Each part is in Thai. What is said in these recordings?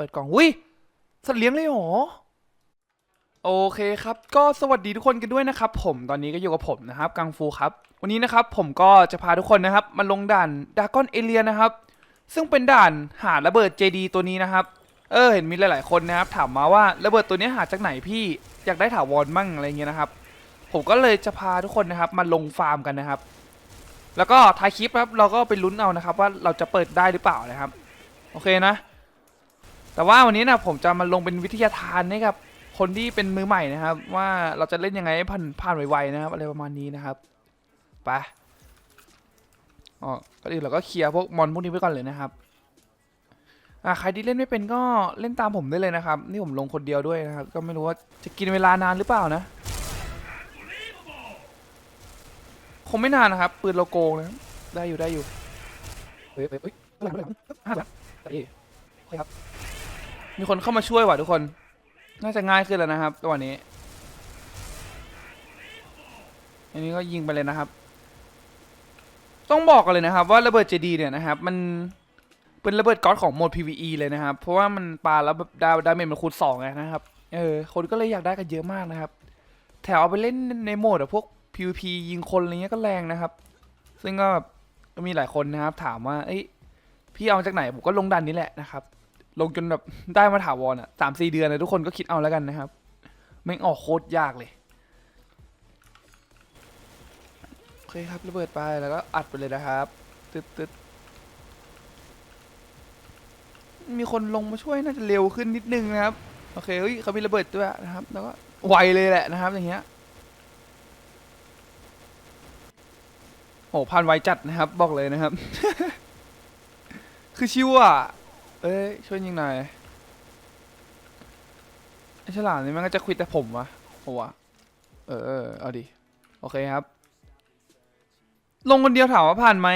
ปิดกล่องอุ้ยสัตว์เลี้ยงเลยเหรอโอเคครับ ก็สวัสดีทุกคนกันด้วยนะครับผมตอนนี้ก็อยู่กับผมนะครับกังฟูครับ วันนี้นะครับผมก็จะพาทุกคนนะครับมาลงด่านดากอนเอเลียนะครับ ซึ่งเป็นด่านหาระเบิด JD ตัวนี้นะครับ เออเห็นมีหลาย ๆ คนนะครับ ถามมาว่าระเบิดตัวนี้หาจากไหนพี่อยากได้ถาวรมั่งอะไรเงี้ยนะครับ ผมก็เลยจะพาทุกคนนะครับมาลงฟาร์มกันนะครับ แล้วก็ท้ายคลิปครับเราก็ไปลุ้นเอานะครับ ว่าเราจะเปิดได้หรือเปล่านะครับ โอเคนะ แต่ว่าวันนี้นะผมจะมาลงเป็นวิทยาทานให้กับคนที่เป็นมือใหม่นะครับ ว่าเราจะเล่นยังไงให้ผ่านผ่านไวๆนะครับอะไรประมาณนี้นะครับไปอ๋อก็อื่นเราก็เคลียร์พวกมอนพวกนี้ไว้ก่อนเลยนะครับอ่าใครที่เล่นไม่เป็นก็เล่นตามผมได้เลยนะครับ นี่ผมลงคนเดียวด้วยนะครับ ก็ไม่รู้ว่าจะกินเวลานานหรือเปล่านะคงไม่นานนะครับ ปืนเราโกงนะได้อยู่ได้อยู่เฮ้ยเฮ้ยเฮ้ยหลังหลังห้าหลังเฮ้ยโอเคครับ มีคนเข้ามาช่วยว่ะทุกคน น่าจะง่ายขึ้นแล้วนะครับตัวนี้ อันนี้ก็ยิงไปเลยนะครับ ต้องบอกกันเลยนะครับ ว่าระเบิดเจดีเนี่ยนะครับ มันเป็นระเบิดก๊อตของโหมด PVE เลยนะครับ เพราะว่ามันปาแล้วดาวดาเมจมันคูณสองไงนะครับ เออ คนก็เลยอยากได้กันเยอะมากนะครับ แถวเอาไปเล่นในโหมดอะพวก PVP ยิงคนอะไรเงี้ยก็แรงนะครับ ซึ่งก็แบบก็มีหลายคนนะครับ ถามว่า เอ้ยพี่เอามาจากไหน ผมก็ลงดันนี้แหละนะครับ ลงจนแบบได้มาถาวรอะสามสี่เดือนเลยทุกคนก็คิดเอาแล้วกันนะครับแม่ออกโคตรยากเลยโอเคครับระเบิดไปแล้วก็อัดไปเลยนะครับตึ๊ดตึ๊ดมีคนลงมาช่วยน่าจะเร็วขึ้นนิดนึงนะครับโอเคเฮ้ยเขามีระเบิดด้วยนะครับ แล้วก็ไวเลยแหละนะครับอย่างเงี้ยโหพันไวจัดนะครับ บอกเลยนะครับ คือชิวอะ เอ้ยช่วยยิงหน่อยไอ้ฉลามนี่มันก็จะควิดแต่ผมวะโอ้วะเออเออเอาดิโอเคครับ ลงคนเดียวถามว่าผ่านไหม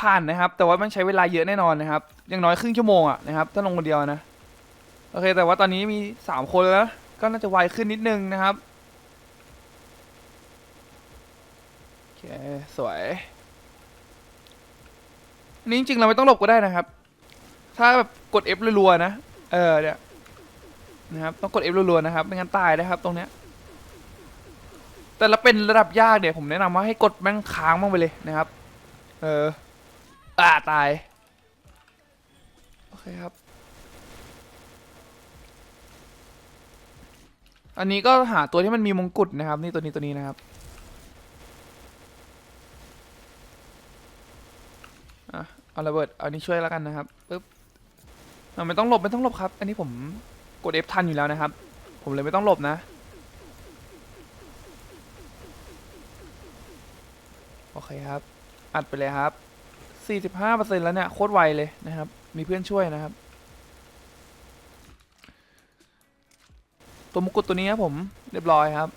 ผ่านนะครับ แต่ว่ามันใช้เวลาเยอะแน่นอนนะครับอย่างน้อยครึ่งชั่วโมงอะนะครับถ้าลงคนเดียวนะโอเค แต่ว่าตอนนี้มีสามคนแล้วก็น่าจะไวขึ้นนิดนึงนะครับโอเคสวยนนี้จริงๆเราไม่ต้องหลบก็ได้นะครับ ถ้าแบบกด F รัวๆนะ เออเนี่ยนะครับต้องกด F รัวๆนะครับไม่งั้นตายนะครับ ตรงเนี้ยแต่ละเป็นระดับยากเนี่ยผมแนะนำว่าให้กดแม่งค้างมั่งไปเลยนะครับ เอออ่าตาย โอเคครับ อันนี้ก็หาตัวที่มันมีมงกุฎนะครับ นี่ตัวนี้ตัวนี้นะครับอะเอาระเบิดเอานี้ช่วยแล้วกันนะครับปึ๊บ อะไม่ต้องหลบไม่ต้องหลบครับ อันนี้ผมกด F ทันอยู่แล้วนะครับ ผมเลยไม่ต้องหลบนะ โอเคครับ อัดไปเลยครับ 45%แล้วเนี่ยโคตรไวเลยนะครับ มีเพื่อนช่วยนะครับ ตัวมงกุฎตัวนี้ครับผม เรียบร้อยครับ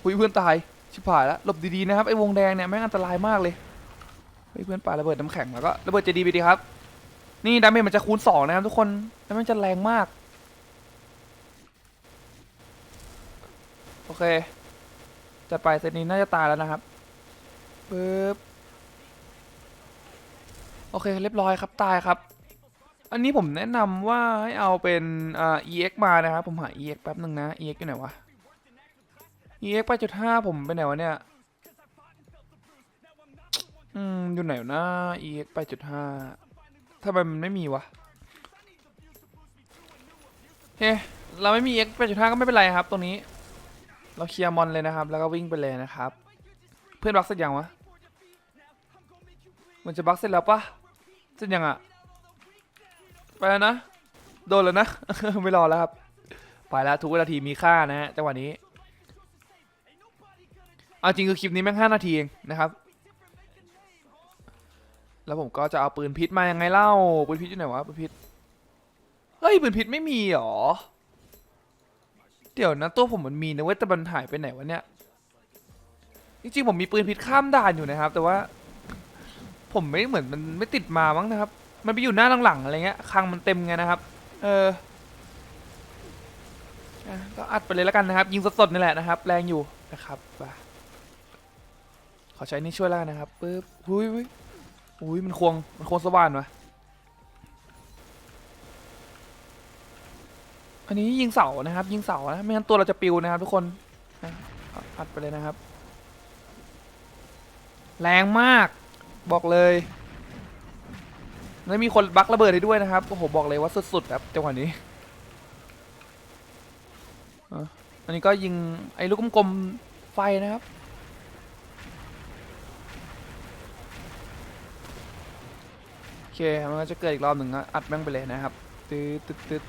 หุยเพื่อนตาย ชิบหายแล้วหลบดีๆนะครับไอ้วงแดงเนี่ยแม่งอันตรายมากเลย เฮ้ยเพื่อนปาระเบิดน้ำแข็งแล้วก็ระเบิดเจดีไปดีครับ นี่ดาเมจมันจะคูณสองนะครับทุกคนแล้วมันจะแรงมาก โอเคจัดไปเซตนี้น่าจะตายแล้วนะครับปึ๊บโอเคเรียบร้อยครับตายครับ อันนี้ผมแนะนำว่าให้เอาเป็นอ่า EX มานะครับผมหา EX แป๊บหนึ่งนะ EX อยู่ไหนวะ EX ไปจุดห้าผมไปไหนวะเนี่ย อืม อยู่ไหนนะ EX ไปจุดห้าทำไมมันไม่มีวะเฮ้เราไม่มี EX ไปจุดห้าก็ไม่เป็นไรครับ ตรงนี้ เราเคลียร์มอนเลยนะครับ แล้วก็วิ่งไปเลยนะครับ เพื่อนบักเสร็จยังวะ มันจะบักเสร็จแล้วปะเสร็จยังอะไปแล้วนะ โดนแล้วนะ ไม่รอแล้วครับ ไปแล้วทุกวินาทีมีค่านะฮะจังหวะนี้เอาจริงคือคลิปนี้แม่งห้านาทีเองนะครับ แล้วผมก็จะเอาปืนพิษมายังไงเล่า ปืนพิษอยู่ไหนวะ ปืนพิษ เฮ้ย ปืนพิษไม่มีหรอ เดี๋ยวนะตัวผมมันมีนะเว้ยแต่มันหายไปไหนวะเนี่ย จริงๆผมมีปืนพิษข้ามด่านอยู่นะครับ แต่ว่า ผมไม่เหมือนมันไม่ติดมามั้งนะครับ มันไปอยู่หน้าหลังๆอะไรเงี้ยคังมันเต็มไงนะครับ เออก็อัดไปเลยแล้วกันนะครับ ยิงสดๆนี่แหละนะครับ แรงอยู่นะครับไปขอใช้นี่ช่วยแล้วกันนะครับปึ๊บหุยหุย อุ้ยมันควงมันควงสว่านวะอันนี้ยิงเสานะครับ ยิงเสานะไม่งั้นตัวเราจะปิวนะครับ ทุกคนอัดไปเลยนะครับ แรงมาก บอกเลยแล้วมีคนบักระเบิดให้ด้วยนะครับโอ้โหบอกเลยว่าสุดๆครับจังหวะนี้อันนี้ก็ยิงไอ้ลูกกลมๆไฟนะครับ เค มันก็จะเกิดอีกรอบหนึ่งนะอัดแม่งไปเลยนะครับตึ๊ดตึ๊ดตึ๊ด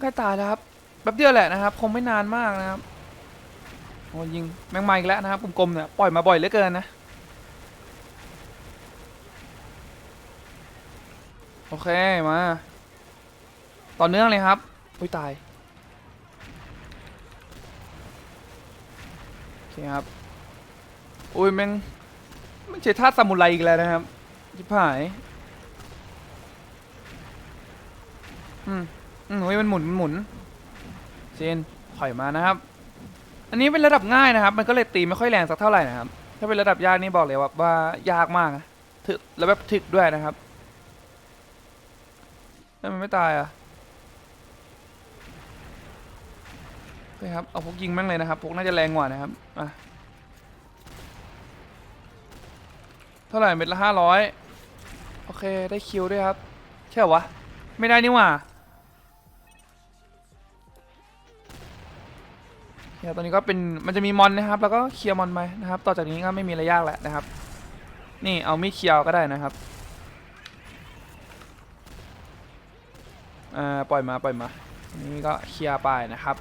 ใกล้ตายแล้วครับแป๊บเดียวแหละนะครับ คงไม่นานมากนะครับโอ้ยิงแม่งมาอีกแล้วนะครับกลมๆเนี่ยปล่อยมาบ่อยเหลือเกินนะโอเคมา ต่อเนื่องเลยครับอุ้ยตาย โอเคครับอุ้ยแม่งไม่ใช่ท่าซามูไรอีกแล้วนะครับยิบหายอืมอืมโอ้ยมันหมุนมันหมุนเจนถอยมานะครับ อันนี้เป็นระดับง่ายนะครับ มันก็เลยตีไม่ค่อยแรงสักเท่าไหร่นะครับ ถ้าเป็นระดับยากนี่บอกเลยว่าว่ายากมากนะถึกแล้วแบบถึกด้วยนะครับแล้วมันไม่ตายอะ โอเคครับ เอาพวกยิงแม่งเลยนะครับ พวกน่าจะแรงกว่านะครับอะเท่าไหร่เม็ดละห้าร้อยโอเค ได้คิวด้วยครับ ใช่เหรอวะ ไม่ได้นี่หว่าเนี่ยตอนนี้ก็เป็นมันจะมีมอนนะครับ แล้วก็เคลียร์มอนไปนะครับ ต่อจากนี้ก็ไม่มีอะไรยากแล้วนะครับ นี่เอามีดเคลียร์ก็ได้นะครับอ่าปล่อยมาปล่อยมา นี่ก็เคลียร์ไปนะครับ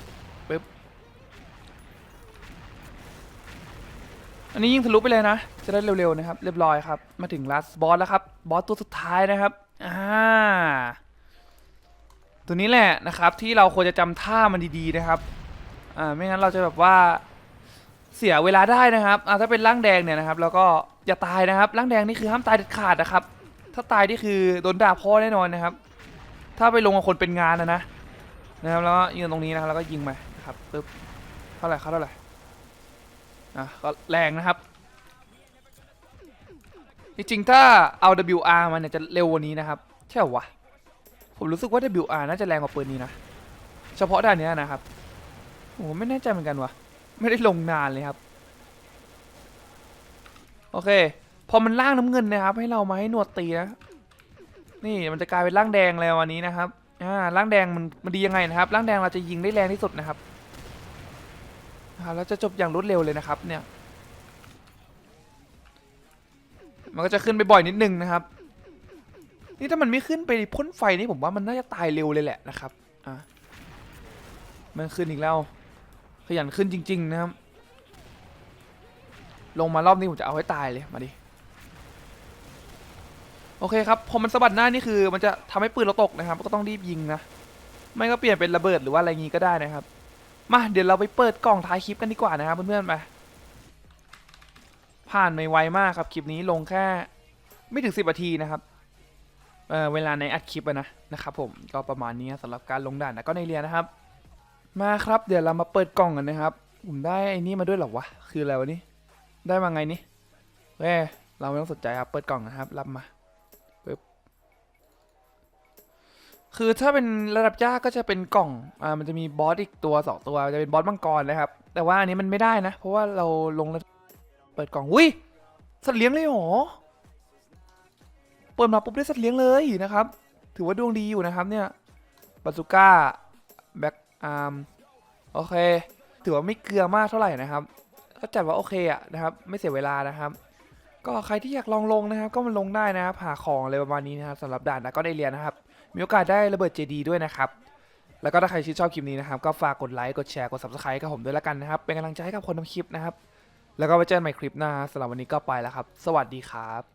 ปึ๊บ อันนี้ยิงทะลุไปเลยนะ จะได้เร็วๆนะครับ เรียบร้อยครับ มาถึงลัสบอสแล้วครับ บอสตัวสุดท้ายนะครับ อ่า ตัวนี้แหละนะครับ ที่เราควรจะจำท่ามันดีๆนะครับ อ่า ไม่งั้นเราจะแบบว่าเสียเวลาได้นะครับ อ่าถ้าเป็นร่างแดงเนี่ยนะครับ แล้วก็อย่าตายนะครับ ร่างแดงนี่คือห้ามตายเด็ดขาดนะครับ ถ้าตายนี่คือโดนด่าพ่อแน่นอนนะครับ ถ้าไปลงกับคนเป็นงานนะนะนะครับแล้วก็ยืนตรงนี้นะครับแล้วก็ยิงไป นะครับปึ๊บเท่าไหร่ครับเท่าไหร่อะก็แรงนะครับ จริงๆถ้าเอา WR มันเนี่ยจะเร็วกว่านี้นะครับ ใช่เหรอวะ ผมรู้สึกว่า WR น่าจะแรงกว่าปืนนี้นะ เฉพาะด้านนี้นะครับโอ้ไม่แน่ใจเหมือนกันวะไม่ได้ลงนานเลยครับ โอเค พอมันล่างน้ำเงินนะครับ ให้เรามาให้หนวดตีนะนี่มันจะกลายเป็นร่างแดงแล้ววันนี้นะครับ อ่าร่างแดงมันมันดียังไงนะครับร่างแดงเราจะยิงได้แรงที่สุดนะครับ อ่าแล้วจะจบอย่างรวดเร็วเลยนะครับเนี่ย มันก็จะขึ้นไปบ่อยนิดนึงนะครับ นี่ถ้ามันไม่ขึ้นไปพ่นไฟนี่ผมว่ามันน่าจะตายเร็วเลยแหละนะครับ อ่ามันขึ้นอีกแล้ว ขยันขึ้นจริง ๆ นะครับ ลงมารอบนี้ผมจะเอาให้ตายเลย มาดิ โอเคครับ พอมันสะบัดหน้านี่คือ มันจะทำให้ปืนเราตกนะครับ ก็ต้องรีบยิงนะ ไม่ก็เปลี่ยนเป็นระเบิดหรือว่าอะไรงี้ก็ได้นะครับ มาเดี๋ยวเราไปเปิดกล่องท้ายคลิปกันดีกว่านะครับเพื่อนๆไปผ่านไม่ไวมากครับคลิปนี้ลงแค่ไม่ถึง10นาทีนะครับเเวลาในอัดคลิปนะนะครับผมก็ประมาณนี้สำหรับการลงด่านนะก็ในเรียนนะครับ มาครับเดี๋ยวเรามาเปิดกล่องกันนะครับผมได้ไอ้นี่มาด้วยหรอวะคืออะไรวะนี่ได้มาไงนี่เว้ยเราไม่ต้องสนใจครับเปิดกล่องนะครับรับมา คือถ้าเป็นระดับยากก็จะเป็นกล่อง อ่า มันจะมีบอสอีกตัวสองตัว จะเป็นบอสมังกรนะครับ แต่ว่าอันนี้มันไม่ได้นะ เพราะว่าเราลงแล้วเปิดกล่อง อุ้ย สัตว์เลี้ยงเลยหรอ เปิดมาปุ๊บได้สัตว์เลี้ยงเลยนะครับ ถือว่าดวงดีอยู่นะครับเนี่ย บาซูก้า แบ็กอาร์ม โอเค ถือว่าไม่เกลือมากเท่าไหร่นะครับ ก็จัดว่าโอเคอะนะครับ ไม่เสียเวลานะครับ ก็ใครที่อยากลองลงนะครับ ก็มาลงได้นะครับ หาของอะไรประมาณนี้นะครับสำหรับด่านนะก็ได้เรียนนะครับ มีโอกาสได้ระเบิดเจดีด้วยนะครับ แล้วก็ถ้าใครชื่นชอบคลิปนี้นะครับ ก็ฝากกดไลค์กดแชร์กด subscribe กับผมด้วยละกันนะครับ เป็นกำลังใจให้กับคนทำคลิปนะครับ แล้วก็ไว้เจอกันใหม่คลิปหน้าสำหรับวันนี้ก็ไปแล้วครับ สวัสดีครับ